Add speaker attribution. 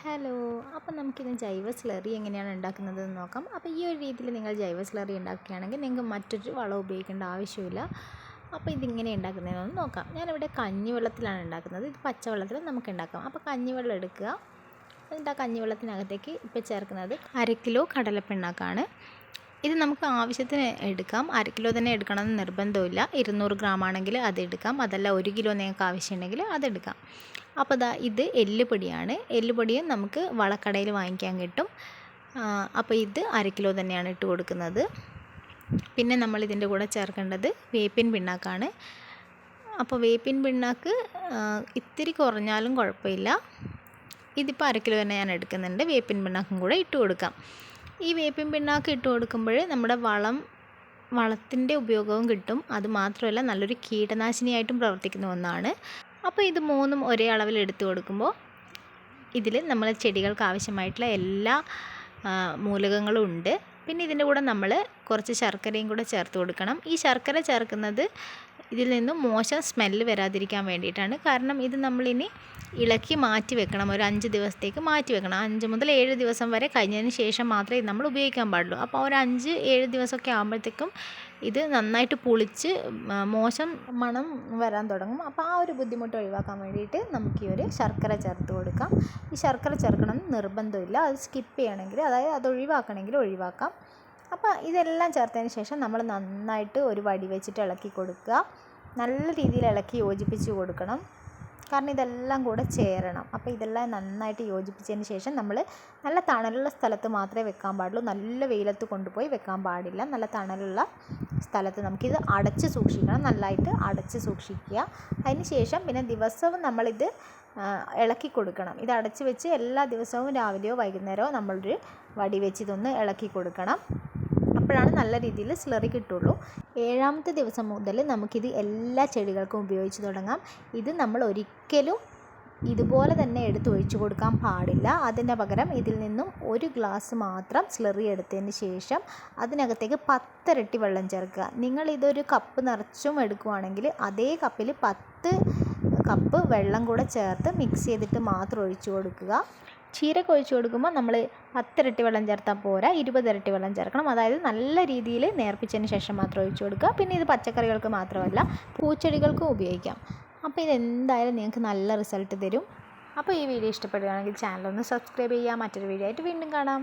Speaker 1: Hello അപ്പോൾ നമുക്കിന്ന് ജൈവ സ്ലറി എങ്ങനെയാണ് ഉണ്ടാക്കുന്നത് എന്ന് നോക്കാം. അപ്പോൾ ഈ ഒരു രീതിയിൽ നിങ്ങൾ ജൈവ സ്ലറി ഉണ്ടാക്കുകയാണെങ്കിൽ നിങ്ങൾക്ക് മറ്റൊരു വളം ഉപയോഗിക്കേണ്ട ആവശ്യമില്ല. അപ്പോൾ ഇതിങ്ങനെ ഉണ്ടാക്കുന്നതെന്ന് നോക്കാം. ഞാനിവിടെ കഞ്ഞിവെള്ളത്തിലാണ് ഉണ്ടാക്കുന്നത്. ഇത് പച്ചവെള്ളത്തിൽ നമുക്ക് ഉണ്ടാക്കാം. അപ്പോൾ കഞ്ഞിവെള്ളം എടുക്കുക. എന്നിട്ട് ആ കഞ്ഞിവെള്ളത്തിനകത്തേക്ക് ഇപ്പോൾ ചേർക്കുന്നത് അര കിലോ കടലപ്പിണ്ണാക്കാണ്. ഇത് നമുക്ക് ആവശ്യത്തിന് എടുക്കാം. അര കിലോ തന്നെ എടുക്കണമെന്ന് നിർബന്ധമില്ല ഇരുന്നൂറ് ഗ്രാം ആണെങ്കിൽ അത് എടുക്കാം. അതല്ല ഒരു കിലോ നിങ്ങൾക്ക് ആവശ്യമുണ്ടെങ്കിൽ അതെടുക്കാം അപ്പോൾ ദാ ഇത് എല്ലുപൊടിയാണ്. എല്ലുപൊടിയും നമുക്ക് വളക്കടയിൽ വാങ്ങിക്കാൻ കിട്ടും. അപ്പോൾ ഇത് അര കിലോ തന്നെയാണ് ഇട്ട് കൊടുക്കുന്നത്. പിന്നെ നമ്മൾ ഇതിന്റെ കൂടെ ചേർക്കേണ്ടത് വേപ്പിൻ പിണ്ണാക്കാണ്. അപ്പോൾ വേപ്പിൻ പിണ്ണാക്ക് ഇത്തിരി കുറഞ്ഞാലും കുഴപ്പമില്ല. ഇതിപ്പോൾ അര കിലോ തന്നെ ഞാൻ എടുക്കുന്നുണ്ട്. വേപ്പിൻ പിണ്ണാക്കും കൂടെ ഇട്ട് കൊടുക്കാം. ഈ വേപ്പിൻ പിണ്ണാക്ക് ഇട്ട് കൊടുക്കുമ്പോൾ നമ്മുടെ വളം വളത്തിന്റെ ഉപയോഗവും കിട്ടും. അത് മാത്രമല്ല നല്ലൊരു കീടനാശിനിയായിട്ടും പ്രവർത്തിക്കുന്ന ഒന്നാണ്. അപ്പോൾ ഇത് മൂന്നും ഒരേ അളവിൽ എടുത്തു കൊടുക്കുമ്പോൾ ഇതിൽ നമ്മൾ ചെടികൾക്ക് ആവശ്യമായിട്ടുള്ള എല്ലാ മൂലകങ്ങളും ഉണ്ട്. പിന്നെ ഇതിന്റെ കൂടെ നമ്മൾ കുറച്ച് ശർക്കരയും കൂടെ ചേർത്ത് കൊടുക്കണം. ഈ ശർക്കര ചേർക്കുന്നത് ഇതിൽ നിന്നും മോശം സ്മെല്ല് വരാതിരിക്കാൻ വേണ്ടിയിട്ടാണ്. കാരണം ഇത് നമ്മളിനി ഇളക്കി മാറ്റി വെക്കണം. ഒരു അഞ്ച് ദിവസത്തേക്ക് മാറ്റി വെക്കണം. അഞ്ച് മുതൽ ഏഴ് ദിവസം വരെ കഴിഞ്ഞതിന് ശേഷം മാത്രമേ നമ്മൾ ഉപയോഗിക്കാൻ പാടുള്ളൂ. അപ്പോൾ ഒരു അഞ്ച് ഏഴ് ദിവസമൊക്കെ ആകുമ്പോഴത്തേക്കും ഇത് നന്നായിട്ട് പുളിച്ച് മോശം മണം വരാൻ തുടങ്ങും. അപ്പോൾ ആ ഒരു ബുദ്ധിമുട്ട് ഒഴിവാക്കാൻ വേണ്ടിയിട്ട് നമുക്ക് ഈ ഒരു ശർക്കര ചേർത്ത് കൊടുക്കാം. ഈ ശർക്കര ചേർക്കണം നിർബന്ധമില്ല. അത് സ്കിപ്പ് ചെയ്യണമെങ്കിൽ അതായത് അത് ഒഴിവാക്കണമെങ്കിൽ ഒഴിവാക്കാം. അപ്പോൾ ഇതെല്ലാം ചേർത്തതിന് ശേഷം നമ്മൾ നന്നായിട്ട് ഒരു വടി വെച്ചിട്ട് ഇളക്കി കൊടുക്കുക. നല്ല രീതിയിൽ ഇളക്കി യോജിപ്പിച്ച് കൊടുക്കണം. കാരണം ഇതെല്ലാം കൂടെ ചേരണം. അപ്പോൾ ഇതെല്ലാം നന്നായിട്ട് യോജിപ്പിച്ചതിന് ശേഷം നമ്മൾ നല്ല തണലുള്ള സ്ഥലത്ത് മാത്രമേ വെക്കാൻ പാടുള്ളൂ. നല്ല വെയിലത്ത് കൊണ്ടുപോയി വെക്കാൻ പാടില്ല. നല്ല തണലുള്ള സ്ഥലത്ത് നമുക്കിത് അടച്ച് സൂക്ഷിക്കണം. നല്ലതായിട്ട് അടച്ച് സൂക്ഷിക്കുക. അതിന് ശേഷം പിന്നെ ദിവസവും നമ്മളിത് ഇളക്കി കൊടുക്കണം. ഇത് അടച്ച് വെച്ച് എല്ലാ ദിവസവും രാവിലെയോ വൈകുന്നേരമോ നമ്മളൊരു വടി വെച്ച് ഇതൊന്ന് ഇളക്കി കൊടുക്കണം. അപ്പോഴാണ് നല്ല രീതിയിൽ സ്ലറി കിട്ടുള്ളൂ. ഏഴാമത്തെ ദിവസം മുതൽ നമുക്കിത് എല്ലാ ചെടികൾക്കും ഉപയോഗിച്ച് തുടങ്ങാം. ഇത് നമ്മൾ ഒരിക്കലും ഇതുപോലെ തന്നെ എടുത്ത് ഒഴിച്ചു കൊടുക്കാൻ പാടില്ല. അതിന്റെ പകരം ഇതിൽ നിന്നും ഒരു ഗ്ലാസ് മാത്രം സ്ലറി എടുത്തതിന് ശേഷം അതിനകത്തേക്ക് പത്തിരട്ടി വെള്ളം ചേർക്കുക. നിങ്ങൾ ഇതൊരു കപ്പ് നിറച്ചും എടുക്കുവാണെങ്കിൽ അതേ കപ്പിൽ പത്ത് കപ്പ് വെള്ളം കൂടെ ചേർത്ത് മിക്സ് ചെയ്തിട്ട് മാത്രം ഒഴിച്ചു കൊടുക്കുക. ചീരക്ക് ഒഴിച്ചു കൊടുക്കുമ്പോൾ നമ്മൾ പത്തിരട്ടി വെള്ളം ചേർത്താൽ പോരാ ഇരുപതിരട്ടി വെള്ളം ചേർക്കണം. അതായത് നല്ല രീതിയിൽ നേർപ്പിച്ചതിന് ശേഷം മാത്രം ഒഴിച്ചു കൊടുക്കുക. പിന്നെ ഇത് പച്ചക്കറികൾക്ക് മാത്രമല്ല പൂച്ചെടികൾക്കും ഉപയോഗിക്കാം. അപ്പോൾ ഇതെന്തായാലും നിങ്ങൾക്ക് നല്ല റിസൾട്ട് തരും. അപ്പോൾ ഈ വീഡിയോ ഇഷ്ടപ്പെടുകയാണെങ്കിൽ ചാനൽ ഒന്ന് സബ്സ്ക്രൈബ് ചെയ്യുക. മറ്റൊരു വീഡിയോ ആയിട്ട് വീണ്ടും കാണാം.